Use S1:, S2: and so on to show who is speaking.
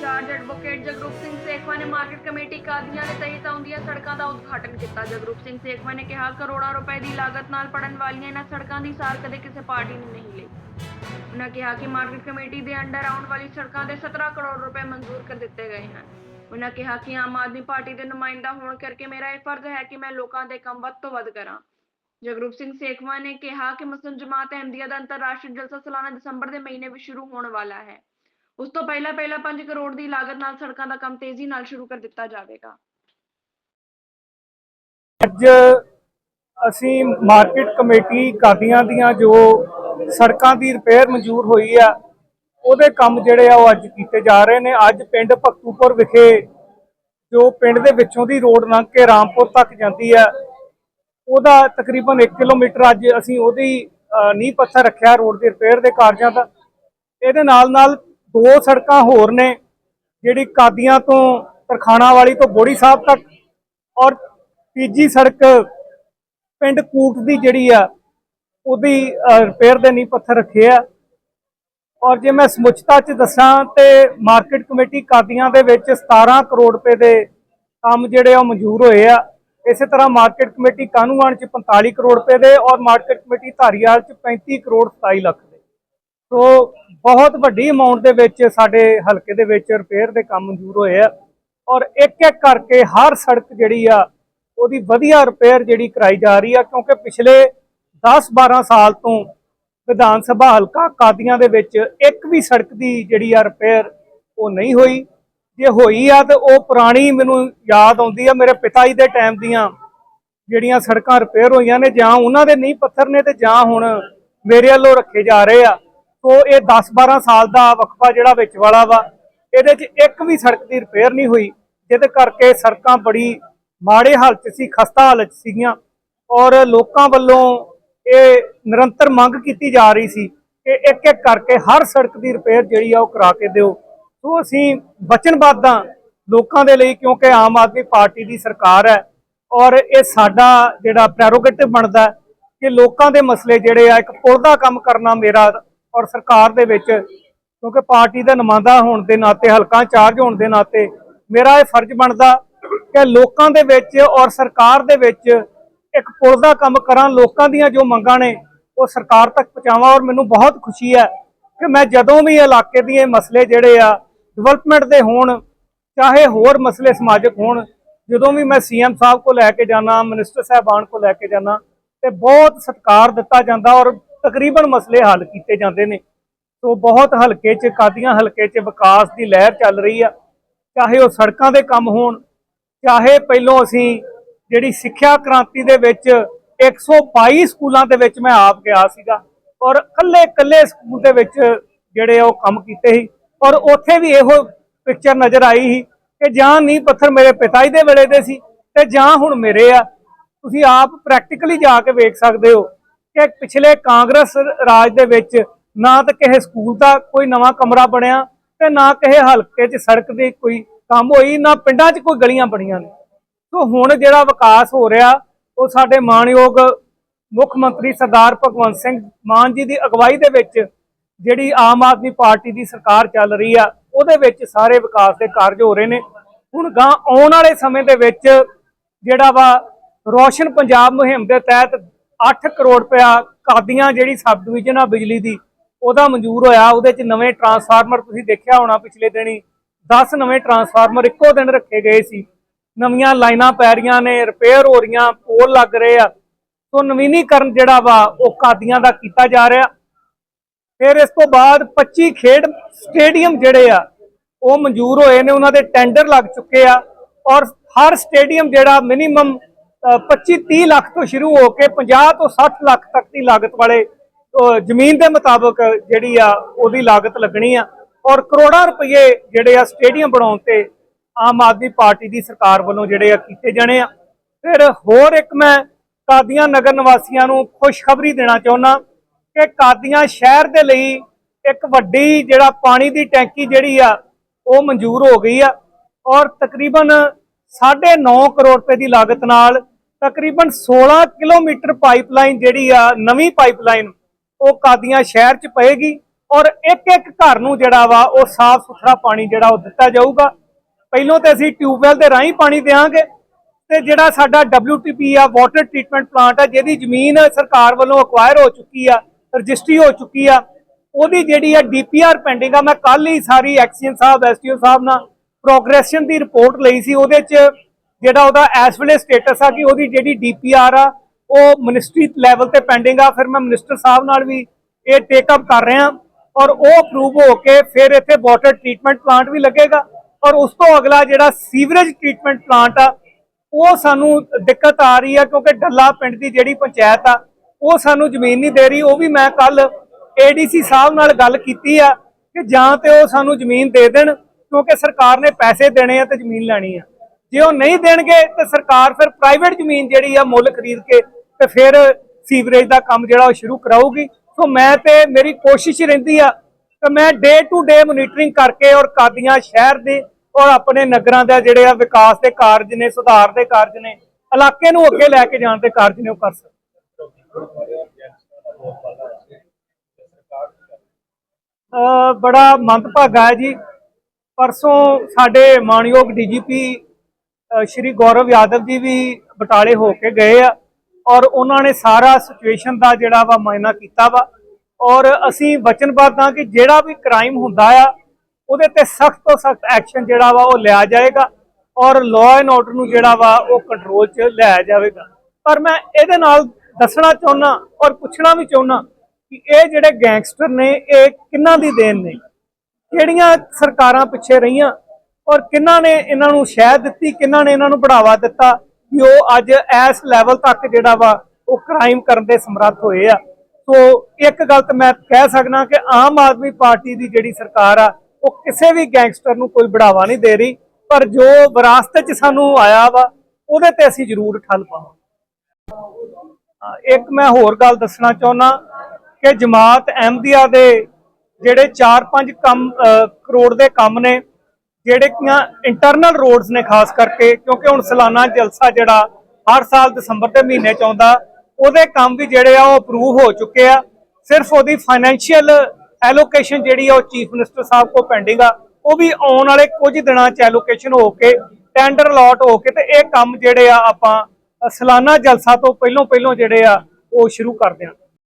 S1: In charge advocate Jagroop Singh Sekhwan ਨੇ market committee ਕਾਦੀਆਂ ਦੇ ਤਹਿਤ ਆਉਂਦੀਆਂ ਸੜਕਾਂ ਦਾ ਉਦਘਾਟਨ ਕੀਤਾ। ਜਗਰੂਪ ਸਿੰਘ ਸੇਖਵਾ ਨੇ ਕਿਹਾ, ਕਰੋੜਾਂ ਰੁਪਏ ਦੀ ਲਾਗਤ ਨਾਲ ਪੜਨ ਵਾਲੀਆਂ ਇਹਨਾਂ ਸੜਕਾਂ ਦੀ ਸਾਰ ਕਦੇ ਕਿਸੇ ਪਾਰਟੀ ਨੇ ਨਹੀਂ ਲਈ। ਉਹਨਾਂ ਕਿਹਾ ਕਿ ਮਾਰਕੀਟ ਕਮੇਟੀ ਦੇ ਅੰਡਰ ਆਉਣ ਵਾਲੀ ਸੜਕਾਂ ਦੇ 17 ਕਰੋੜ ਰੁਪਏ ਮਨਜ਼ੂਰ ਕਰ ਦਿੱਤੇ ਗਏ ਹਨ। ਉਹਨਾਂ ਕਿਹਾ ਕਿ ਆਮ ਆਦਮੀ ਪਾਰਟੀ ਦੇ ਨੁਮਾਇੰਦਾ ਹੋਣ ਕਰਕੇ ਮੇਰਾ ਇਹ ਫਰਜ਼ ਹੈ ਕਿ ਮੈਂ ਲੋਕਾਂ ਦੇ ਕੰਮ ਵੱਧ ਤੋਂ ਵੱਧ ਕਰਾਂ। ਜਗਰੂਪ ਸਿੰਘ ਸੇਖਵਾ ਨੇ ਕਿਹਾ ਕਿ ਮੁਸਲਿਮ ਜਮਾਤ ਅਹਿਮਦੀਆ ਦਾ ਅੰਤਰਰਾਸ਼ਟਰੀ ਜਲਸਾ ਸਾਲਾਨਾ ਦਸੰਬਰ ਦੇ ਮਹੀਨੇ ਵਿੱਚ ਸ਼ੁਰੂ ਹੋਣ ਵਾਲਾ ਹੈ। ਉਸ ਤੋਂ ਪਹਿਲਾਂ ਪਹਿਲਾਂ 5 ਕਰੋੜ ਦੀ ਲਾਗਤ ਨਾਲ ਸੜਕਾਂ ਦਾ ਕੰਮ ਤੇਜ਼ੀ ਨਾਲ ਸ਼ੁਰੂ ਕਰ ਦਿੱਤਾ ਜਾਵੇਗਾ।
S2: ਅੱਜ ਅਸੀਂ ਮਾਰਕੀਟ ਕਮੇਟੀ ਕਾਦੀਆਂ ਦੀਆਂ ਜੋ ਸੜਕਾਂ ਦੀ ਰਿਪੇਅਰ ਮਨਜ਼ੂਰ ਹੋਈ ਆ, ਉਹਦੇ ਕੰਮ ਜਿਹੜੇ ਆ ਉਹ ਅੱਜ ਕੀਤੇ ਜਾ ਰਹੇ ਨੇ। ਅੱਜ ਪਿੰਡ ਭਗਤੂਪੁਰ ਵਿਖੇ ਜੋ ਪਿੰਡ ਦੇ ਵਿੱਚੋਂ ਦੀ ਰੋਡ ਲੰਘ ਕੇ ਰਾਮਪੁਰ ਤੱਕ ਜਾਂਦੀ ਆ, ਉਹਦਾ ਤਕਰੀਬਨ 1 ਕਿਲੋਮੀਟਰ ਅੱਜ ਅਸੀਂ ਉਹਦੀ ਨੀਂਹ ਪੱਥਰ ਰੱਖਿਆ ਰੋਡ ਦੀ ਰਿਪੇਅਰ ਦੇ ਕਾਰਜਾਂ ਦਾ। ਇਹਦੇ ਨਾਲ ਨਾਲ ਦੋ ਸੜਕਾਂ ਹੋਰ ਨੇ, ਜਿਹੜੀ ਕਾਦੀਆਂ ਤੋਂ ਤਰਖਾਣਾ ਵਾਲੀ ਤੋਂ ਬੋੜੀ ਸਾਹਿਬ ਤੱਕ ਔਰ ਤੀਜੀ ਸੜਕ ਪਿੰਡ ਕੂਟ ਦੀ ਜਿਹੜੀ ਆ, ਉਹਦੀ ਰਿਪੇਅਰ ਦੇ ਨੀ ਪੱਥਰ ਰੱਖੇ ਆ। ਔਰ ਜੇ ਮੈਂ ਸਮੁੱਚਤਾ ਚ ਦੱਸਾਂ ਤੇ ਮਾਰਕੀਟ ਕਮੇਟੀ ਕਾਦੀਆਂ ਦੇ ਵਿੱਚ 17 ਕਰੋੜ ਰੁਪਏ ਦੇ ਕੰਮ ਜਿਹੜੇ ਆ, ਉਹ ਮਨਜ਼ੂਰ ਹੋਏ ਆ। ਇਸੇ ਤਰ੍ਹਾਂ ਮਾਰਕੀਟ ਕਮੇਟੀ ਕਾਨੂੰਵਾਨ ਚ 45 ਕਰੋੜ ਰੁਪਏ ਦੇ ਔਰ ਮਾਰਕੀਟ ਕਮੇਟੀ ਧਾਰੀਵਾਲ ਚ 35 ਕਰੋੜ 27 ਲੱਖ। ਸੋ ਬਹੁਤ ਵੱਡੀ ਅਮਾਉਂਟ ਦੇ ਵਿੱਚ ਸਾਡੇ ਹਲਕੇ ਦੇ ਵਿੱਚ ਰਿਪੇਅਰ ਦੇ ਕੰਮ ਮਨਜ਼ੂਰ ਹੋਏ ਆ। ਔਰ ਇੱਕ ਇੱਕ ਕਰਕੇ ਹਰ ਸੜਕ ਜਿਹੜੀ ਆ, ਉਹਦੀ ਵਧੀਆ ਰਿਪੇਅਰ ਜਿਹੜੀ ਕਰਾਈ ਜਾ ਰਹੀ ਆ, ਕਿਉਂਕਿ ਪਿਛਲੇ 10-12 ਸਾਲ ਤੋਂ ਵਿਧਾਨ ਸਭਾ ਹਲਕਾ ਕਾਦੀਆਂ ਦੇ ਵਿੱਚ ਇੱਕ ਵੀ ਸੜਕ ਦੀ ਜਿਹੜੀ ਆ ਰਿਪੇਅਰ ਉਹ ਨਹੀਂ ਹੋਈ। ਜੇ ਹੋਈ ਆ ਤੇ ਉਹ ਪੁਰਾਣੀ ਮੈਨੂੰ ਯਾਦ ਆਉਂਦੀ ਆ, ਮੇਰੇ ਪਿਤਾ ਜੀ ਦੇ ਟਾਈਮ ਦੀਆਂ ਜਿਹੜੀਆਂ ਸੜਕਾਂ ਰਿਪੇਅਰ ਹੋਈਆਂ ਨੇ, ਜਾਂ ਉਹਨਾਂ ਦੇ ਨਹੀਂ ਪੱਥਰ ਨੇ ਤੇ ਜਾਂ ਹੁਣ ਮੇਰੇ ਵੱਲੋਂ ਰੱਖੇ ਜਾ ਰਹੇ ਆ। ਸੋ ਇਹ 10-12 ਸਾਲ ਦਾ ਵਕਫਾ ਜਿਹੜਾ ਵਿੱਚ ਵਾਲਾ ਵਾ, ਇਹਦੇ 'ਚ ਇੱਕ ਵੀ ਸੜਕ ਦੀ ਰਿਪੇਅਰ ਨਹੀਂ ਹੋਈ, ਜਿਹਦੇ ਕਰਕੇ ਸੜਕਾਂ ਬੜੀ ਮਾੜੇ ਹਾਲਤ 'ਚ ਸੀ, ਖਸਤਾ ਹਾਲਤ ਸੀਗੀਆਂ ਔਰ ਲੋਕਾਂ ਵੱਲੋਂ ਇਹ ਨਿਰੰਤਰ ਮੰਗ ਕੀਤੀ ਜਾ ਰਹੀ ਸੀ ਕਿ ਇੱਕ ਇੱਕ ਕਰਕੇ ਹਰ ਸੜਕ ਦੀ ਰਿਪੇਅਰ ਜਿਹੜੀ ਆ ਉਹ ਕਰਾ ਕੇ ਦਿਓ। ਸੋ ਅਸੀਂ ਵਚਨਬੱਧ ਹਾਂ ਲੋਕਾਂ ਦੇ ਲਈ, ਕਿਉਂਕਿ ਆਮ ਆਦਮੀ ਪਾਰਟੀ ਦੀ ਸਰਕਾਰ ਹੈ ਔਰ ਇਹ ਸਾਡਾ ਜਿਹੜਾ ਪ੍ਰੈਰੋਗੇਟਿਵ ਬਣਦਾ ਕਿ ਲੋਕਾਂ ਦੇ ਮਸਲੇ ਜਿਹੜੇ ਆ, ਇੱਕ ਪੁਲ ਦਾ ਕੰਮ ਕਰਨਾ ਮੇਰਾ ਔਰ ਸਰਕਾਰ ਦੇ ਵਿੱਚ, ਕਿਉਂਕਿ ਪਾਰਟੀ ਦਾ ਨੁਮਾਇੰਦਾ ਹੋਣ ਦੇ ਨਾਤੇ, ਹਲਕਾ ਇੰਚਾਰਜ ਹੋਣ ਦੇ ਨਾਤੇ, ਮੇਰਾ ਇਹ ਫਰਜ਼ ਬਣਦਾ ਕਿ ਲੋਕਾਂ ਦੇ ਵਿੱਚ ਔਰ ਸਰਕਾਰ ਦੇ ਵਿੱਚ ਇੱਕ ਪੁਲ ਦਾ ਕੰਮ ਕਰਾਂ, ਲੋਕਾਂ ਦੀਆਂ ਜੋ ਮੰਗਾਂ ਨੇ, ਉਹ ਸਰਕਾਰ ਤੱਕ ਪਹੁੰਚਾਵਾਂ ਔਰ ਮੈਨੂੰ ਬਹੁਤ ਖੁਸ਼ੀ ਹੈ ਕਿ ਮੈਂ ਜਦੋਂ ਵੀ ਇਲਾਕੇ ਦੇ ਮਸਲੇ ਜਿਹੜੇ ਆ ਡਿਵੈਲਪਮੈਂਟ ਦੇ ਹੋਣ, ਚਾਹੇ ਹੋਰ ਮਸਲੇ ਸਮਾਜਿਕ ਹੋਣ, ਜਦੋਂ ਵੀ ਮੈਂ ਸੀਐਮ ਸਾਹਿਬ ਕੋ ਲੈ ਕੇ ਜਾਣਾ ਮਿਨਿਸਟਰ ਸਾਹਿਬਾਨ ਕੋ ਲੈ ਕੇ ਜਾਣਾ ਤੇ ਬਹੁਤ ਸਤਿਕਾਰ ਦਿੱਤਾ ਜਾਂਦਾ ਔਰ ਤਕਰੀਬਨ ਮਸਲੇ ਹੱਲ ਕੀਤੇ ਜਾਂਦੇ ਨੇ। ਸੋ ਬਹੁਤ ਹਲਕੇ 'ਚ, ਕਾਦੀਆਂ ਹਲਕੇ 'ਚ ਵਿਕਾਸ ਦੀ ਲਹਿਰ ਚੱਲ ਰਹੀ ਆ। ਚਾਹੇ ਉਹ ਸੜਕਾਂ ਦੇ ਕੰਮ ਹੋਣ, ਚਾਹੇ ਪਹਿਲੋਂ ਅਸੀਂ ਜਿਹੜੀ ਸਿੱਖਿਆ ਕ੍ਰਾਂਤੀ ਦੇ ਵਿੱਚ 122 ਸਕੂਲਾਂ ਦੇ ਵਿੱਚ ਮੈਂ ਆਪ ਗਿਆ ਸੀਗਾ ਔਰ ਕੱਲੇ ਕੱਲੇ ਸਕੂਲ ਦੇ ਵਿੱਚ ਜਿਹੜੇ ਉਹ ਕੰਮ ਕੀਤੇ ਸੀ। ਔਰ ਉੱਥੇ ਵੀ ਇਹੋ ਪਿਕਚਰ ਨਜ਼ਰ ਆਈ ਸੀ ਕਿ ਜਾਂ ਨਹੀਂ ਪੱਥਰ ਮੇਰੇ ਪਿਤਾ ਜੀ ਦੇ ਵੇਲੇ ਦੇ ਸੀ ਤੇ ਜਾਂ ਹੁਣ ਮੇਰੇ ਆ। ਤੁਸੀਂ ਆਪ ਪ੍ਰੈਕਟੀਕਲੀ ਜਾ ਕੇ ਵੇਖ ਸਕਦੇ ਹੋ ਕਿ ਪਿਛਲੇ ਕਾਂਗਰਸ ਰਾਜ ਦੇ ਵਿੱਚ ਨਾ ਤਾਂ ਕਿਸੇ ਸਕੂਲ ਦਾ ਕੋਈ ਨਵਾਂ ਕਮਰਾ ਬਣਿਆ ਤੇ ਨਾ ਕਿਸੇ ਹਲਕੇ 'ਚ ਸੜਕ ਦੀ ਕੋਈ ਕੰਮ ਹੋਈ, ਨਾ ਪਿੰਡਾਂ 'ਚ ਕੋਈ ਗਲੀਆਂ ਬਣੀਆਂ ਨੇ। ਸੋ ਹੁਣ ਜਿਹੜਾ ਵਿਕਾਸ ਹੋ ਰਿਹਾ, ਉਹ ਸਾਡੇ ਮਾਣਯੋਗ ਮੁੱਖ ਮੰਤਰੀ ਸਰਦਾਰ ਭਗਵੰਤ ਸਿੰਘ ਮਾਨ ਜੀ ਦੀ ਅਗਵਾਈ ਦੇ ਵਿੱਚ ਜਿਹੜੀ ਆਮ ਆਦਮੀ ਪਾਰਟੀ ਦੀ ਸਰਕਾਰ ਚੱਲ ਰਹੀ ਆ, ਉਹਦੇ ਵਿੱਚ ਸਾਰੇ ਵਿਕਾਸ ਦੇ ਕਾਰਜ ਹੋ ਰਹੇ ਨੇ। ਹੁਣ ਗਾਂ ਆਉਣ ਵਾਲੇ ਸਮੇਂ ਦੇ ਵਿੱਚ ਜਿਹੜਾ ਵਾ ਰੋਸ਼ਨ ਪੰਜਾਬ ਮੁਹਿੰਮ ਦੇ ਤਹਿਤ 8 ਕਰੋੜ ਰੁਪਇਆ ਕਾਦੀਆਂ ਜਿਹੜੀ ਸਬ ਡਿਵੀਜ਼ਨ ਆ ਬਿਜਲੀ ਦੀ, ਉਹਦਾ ਮਨਜ਼ੂਰ ਹੋਇਆ, ਉਹਦੇ ਚ ਨਵੇਂ ਟਰਾਂਸਫਾਰਮਰ ਤੁਸੀਂ ਦੇਖਿਆ ਹੋਣਾ ਪਿਛਲੇ ਦਿਨੀ 10 ਨਵੇਂ ਟਰਾਂਸਫਾਰਮਰ ਇੱਕੋ ਦਿਨ ਰੱਖੇ ਗਏ ਸੀ। ਨਵੀਆਂ ਲਾਈਨਾਂ ਪੈ ਰਹੀਆਂ ਨੇ ਰਿਪੇਅਰ ਹੋ ਰਹੀਆਂ, ਪੋਲ ਲੱਗ ਰਹੇ ਆ। ਸੋ ਨਵੀਨੀਕਰਨ ਜਿਹੜਾ ਵਾ, ਉਹ ਕਾਦੀਆਂ ਦਾ ਕੀਤਾ ਜਾ ਰਿਹਾ। ਫਿਰ ਇਸ ਤੋਂ ਬਾਅਦ 25 ਖੇਡ ਸਟੇਡੀਅਮ ਜਿਹੜੇ ਆ, ਉਹ ਮਨਜ਼ੂਰ ਹੋਏ ਨੇ, ਉਹਨਾਂ ਦੇ ਟੈਂਡਰ ਲੱਗ ਚੁੱਕੇ ਆ। ਔਰ ਹਰ ਸਟੇਡੀਅਮ ਜਿਹੜਾ ਮਿਨੀਮਮ 25 30 ਲੱਖ ਤੋਂ ਸ਼ੁਰੂ ਹੋ ਕੇ 50 ਤੋਂ 60 ਲੱਖ ਤੱਕ ਦੀ ਲਾਗਤ ਵਾਲੇ ਜ਼ਮੀਨ ਦੇ ਮੁਤਾਬਕ ਜਿਹੜੀ ਆ, ਉਹਦੀ ਲਾਗਤ ਲੱਗਣੀ ਆ। ਔਰ ਕਰੋੜਾਂ ਰੁਪਏ ਜਿਹੜੇ ਆ, ਸਟੇਡੀਅਮ ਬਣਾਉਣ ਤੇ ਆਮ ਆਦਮੀ ਪਾਰਟੀ ਦੀ ਸਰਕਾਰ ਵੱਲੋਂ ਜਿਹੜੇ ਆ, ਕੀਤੇ ਜਾਣੇ ਆ। ਫਿਰ ਹੋਰ ਇੱਕ ਮੈਂ ਕਾਦੀਆਂ ਨਗਰ ਨਿਵਾਸੀਆਂ ਨੂੰ ਖੁਸ਼ਖਬਰੀ ਦੇਣਾ ਚਾਹੁੰਦਾ ਕਿ ਕਾਦੀਆਂ ਸ਼ਹਿਰ ਦੇ ਲਈ ਇੱਕ ਵੱਡੀ ਜਿਹੜਾ ਪਾਣੀ ਦੀ ਟੈਂਕੀ ਜਿਹੜੀ ਆ, ਉਹ ਮਨਜ਼ੂਰ ਹੋ ਗਈ ਆ। ਔਰ ਤਕਰੀਬਨ 9.5 ਕਰੋੜ ਰੁਪਏ ਦੀ ਲਾਗਤ ਨਾਲ ਤਕਰੀਬਨ 16 ਕਿਲੋਮੀਟਰ ਪਾਈਪਲਾਈਨ ਜਿਹੜੀ ਆ, ਨਵੀਂ ਪਾਈਪਲਾਈਨ ਉਹ ਕਾਦੀਆਂ ਸ਼ਹਿਰ ਚ ਪਏਗੀ ਔਰ ਇੱਕ ਇੱਕ ਘਰ ਨੂੰ ਜਿਹੜਾ ਵਾ, ਉਹ ਸਾਫ਼ ਸੁਥਰਾ ਪਾਣੀ ਜਿਹੜਾ ਉਹ ਦਿੱਤਾ ਜਾਊਗਾ। ਪਹਿਲੋਂ ਤੇ ਅਸੀਂ ਟਿਊਬਵੈਲ ਦੇ ਰਾਹੀਂ ਪਾਣੀ ਦੇਵਾਂਗੇ ਤੇ ਜਿਹੜਾ ਸਾਡਾ WTP ਆ ਵਾਟਰ ਟ੍ਰੀਟਮੈਂਟ ਪਲਾਂਟ ਆ, ਜਿਹਦੀ ਜ਼ਮੀਨ ਸਰਕਾਰ ਵੱਲੋਂ ਅਕਵਾਇਰ ਹੋ ਚੁੱਕੀ ਆ, ਰਜਿਸਟਰੀ ਹੋ ਚੁੱਕੀ ਆ, ਉਹਦੀ ਜਿਹੜੀ ਆ ਡੀਪੀਆਰ ਪੈਂਡਿੰਗ ਆ। ਮੈਂ ਕੱਲ ਹੀ ਸਾਰੀ ਐਕਸੀਅਨ ਸਾਹਿਬ ਐਸਟੀਓ ਸਾਹਿਬ ਨਾਲ ਪ੍ਰੋਗਰੈਸ਼ਨ ਦੀ ਰਿਪੋਰਟ ਲਈ ਸੀ। ਉਹਦੇ 'ਚ ਜਿਹੜਾ ਉਹਦਾ ਇਸ ਵੇਲੇ ਸਟੇਟਸ ਆ ਕਿ ਉਹਦੀ ਜਿਹੜੀ ਡੀਪੀਆਰ ਆ, ਉਹ ਮਿਨਿਸਟਰੀ ਲੈਵਲ ਤੇ ਪੈਂਡਿੰਗ ਆ। ਫਿਰ ਮੈਂ ਮਿਨਿਸਟਰ ਸਾਹਿਬ ਨਾਲ ਵੀ ਇਹ ਟੇਕ ਅਪ ਕਰ ਰਿਹਾ। ਔਰ ਉਹ ਅਪਰੂਵ ਹੋ ਕੇ ਫਿਰ ਇੱਥੇ ਵਾਟਰ ਟ੍ਰੀਟਮੈਂਟ ਪਲਾਂਟ ਵੀ ਲੱਗੇਗਾ। ਔਰ ਉਸ ਤੋਂ ਅਗਲਾ ਜਿਹੜਾ ਸੀਵਰੇਜ ਟ੍ਰੀਟਮੈਂਟ ਪਲਾਂਟ ਆ, ਉਹ ਸਾਨੂੰ ਦਿੱਕਤ ਆ ਰਹੀ ਆ ਕਿਉਂਕਿ ਡੱਲਾ ਪਿੰਡ ਦੀ ਜਿਹੜੀ ਪੰਚਾਇਤ ਆ, ਉਹ ਸਾਨੂੰ ਜ਼ਮੀਨ ਨਹੀਂ ਦੇ ਰਹੀ। ਉਹ ਵੀ ਮੈਂ ਕੱਲ ਏਡੀਸੀ ਸਾਹਿਬ ਨਾਲ ਗੱਲ ਕੀਤੀ ਆ ਕਿ ਜਾਂ ਤੇ ਉਹ ਸਾਨੂੰ ਜ਼ਮੀਨ ਦੇ ਦੇਣ ਕਿਉਂਕਿ ਸਰਕਾਰ ਨੇ ਪੈਸੇ ਦੇਣੇ ਆ ਤੇ ਜ਼ਮੀਨ ਲੈਣੀ ਆ। ਜੇ ਉਹ ਨਹੀਂ ਦੇਣਗੇ ਤੇ ਸਰਕਾਰ ਫਿਰ ਪ੍ਰਾਈਵੇਟ ਜ਼ਮੀਨ ਜਿਹੜੀ ਆ ਮੁੱਲ ਖਰੀਦ ਕੇ ਤੇ ਫਿਰ ਸੀਵਰੇਜ ਦਾ ਕੰਮ ਜਿਹੜਾ ਉਹ ਸ਼ੁਰੂ ਕਰਾਊਗੀ। ਸੋ ਮੈਂ ਤੇ ਮੇਰੀ ਕੋਸ਼ਿਸ਼ ਰਹਿੰਦੀ ਆ ਕਿ ਮੈਂ ਡੇ ਟੂ ਡੇ ਮੋਨੀਟਰਿੰਗ ਕਰਕੇ ਔਰ ਕਾਦੀਆਂ ਸ਼ਹਿਰ ਦੇ ਔਰ ਆਪਣੇ ਨਗਰਾਂ ਦਾ ਜਿਹੜੇ ਆ ਵਿਕਾਸ ਦੇ ਕਾਰਜ ਨੇ, ਸੁਧਾਰ ਦੇ ਕਾਰਜ ਨੇ, ਇਲਾਕੇ ਨੂੰ ਅੱਗੇ ਲੈ ਕੇ ਜਾਣ ਦੇ ਕਾਰਜ ਨੇ ਉਹ ਕਰ ਸਕਦਾ ਬੜਾ ਮੰਦਭਾਗਾ ਹੈ ਜੀ। ਪਰਸੋਂ ਸਾਡੇ ਮਾਨਯੋਗ ਡੀਜੀਪੀ ਸ਼੍ਰੀ ਗੌਰਵ ਯਾਦਵ ਜੀ ਵੀ ਬਟਾਲੇ ਹੋ ਕੇ ਗਏ ਆ ਔਰ ਉਹਨਾਂ ਨੇ ਸਾਰਾ ਸਿਚੁਏਸ਼ਨ ਦਾ ਜਿਹੜਾ ਵਾ ਮਾਇਨਾ ਕੀਤਾ ਵਾ। ਔਰ ਅਸੀਂ ਵਚਨਬੱਧ ਹਾਂ ਕਿ ਜਿਹੜਾ ਵੀ ਕ੍ਰਾਈਮ ਹੁੰਦਾ ਆ, ਉਹਦੇ ਤੇ ਸਖਤ ਤੋਂ ਸਖਤ ਐਕਸ਼ਨ ਜਿਹੜਾ ਵਾ ਉਹ ਲਿਆ ਜਾਏਗਾ ਔਰ ਲਾਅ ਐਂਡ ਆਰਡਰ ਨੂੰ ਜਿਹੜਾ ਵਾ ਉਹ ਕੰਟਰੋਲ 'ਚ ਲਿਆ ਜਾਵੇਗਾ। ਪਰ ਮੈਂ ਇਹਦੇ ਨਾਲ ਦੱਸਣਾ ਚਾਹੁੰਦਾ ਔਰ ਪੁੱਛਣਾ ਵੀ ਚਾਹੁੰਦਾ ਕਿ ਇਹ ਜਿਹੜੇ ਗੈਂਗਸਟਰ ਨੇ, ਇਹ ਕਿੰਨਾਂ ਦੀ ਦੇਣ ਨੇ? ਕਿਹੜੀਆਂ ਸਰਕਾਰਾਂ ਪਿੱਛੇ ਰਹੀਆਂ? ਔਰ ਕਿੰਨਾਂ ਨੇ ਇਹਨਾਂ ਨੂੰ ਸ਼ਹਿ ਦਿੱਤੀ, ਕਿੰਨਾਂ ਨੇ ਇਹਨਾਂ ਨੂੰ ਬੜਾਵਾ ਦਿੱਤਾ ਕਿ ਉਹ ਅੱਜ ਇਸ ਲੈਵਲ ਤੱਕ ਜਿਹੜਾ ਵਾ ਉਹ ਕ੍ਰਾਈਮ ਕਰਨ ਦੇ ਸਮਰੱਥ ਹੋਏ ਆ। ਸੋ ਇੱਕ ਗੱਲ ਤਾਂ ਮੈਂ ਕਹਿ ਸਕਦਾ ਕਿ ਆਮ ਆਦਮੀ ਪਾਰਟੀ ਦੀ ਜਿਹੜੀ ਸਰਕਾਰ ਆ, ਉਹ ਕਿਸੇ ਵੀ ਗੈਂਗਸਟਰ ਨੂੰ ਕੋਈ ਬੜਾਵਾ ਨਹੀਂ ਦੇ ਰਹੀ, ਪਰ ਜੋ ਵਿਰਾਸਤ 'ਚ ਸਾਨੂੰ ਆਇਆ ਵਾ, ਉਹਦੇ ਤੇ ਅਸੀਂ ਜ਼ਰੂਰ ਠੱਲ ਪਾਵਾਂਗੇ। ਇੱਕ ਮੈਂ ਹੋਰ ਗੱਲ ਦੱਸਣਾ ਚਾਹੁੰਦਾ ਕਿ ਜਮਾਤ ਅਹਿਮਦੀਆ ਦੇ ਜਿਹੜੇ 4-5 ਕੰਮ ਕਰੋੜ ਦੇ ਕੰਮ ਨੇ ਜਿਹੜੇ ਇੰਟਰਨਲ ਰੋਡਸ ਨੇ ਖਾਸ ਕਰਕੇ, ਕਿਉਂਕਿ ਹੁਣ ਸਾਲਾਨਾ ਜਲਸਾ ਜਿਹੜਾ ਹਰ ਸਾਲ ਦਸੰਬਰ ਦੇ ਮਹੀਨੇ ਚ ਆਉਂਦਾ, ਉਹਦੇ ਕੰਮ ਵੀ ਜਿਹੜੇ ਆ ਉਹ ਅਪਰੂਵ ਹੋ ਚੁੱਕੇ ਆ। ਸਿਰਫ ਉਹਦੀ ਫਾਈਨੈਂਸ਼ੀਅਲ ਐਲੋਕੇਸ਼ਨ ਜਿਹੜੀ ਆ ਉਹ ਚੀਫ ਮਿਨਿਸਟਰ ਸਾਹਿਬ ਕੋ ਪੈਂਡਿੰਗ ਆ। ਉਹ ਵੀ ਆਉਣ ਵਾਲੇ ਕੁਝ ਦਿਨਾਂ ਚ ਐਲੋਕੇਸ਼ਨ ਹੋ ਕੇ ਟੈਂਡਰ ਅਲਾਟ ਹੋ ਕੇ ਤੇ ਇਹ ਕੰਮ ਜਿਹੜੇ ਆ ਆਪਾਂ ਸਾਲਾਨਾ ਜਲਸਾ ਤੋਂ ਪਹਿਲੋਂ ਪਹਿਲੋਂ ਜਿਹੜੇ ਆ ਉਹ ਸ਼ੁਰੂ ਕਰਦੇ ਦਿਆਂਗੇ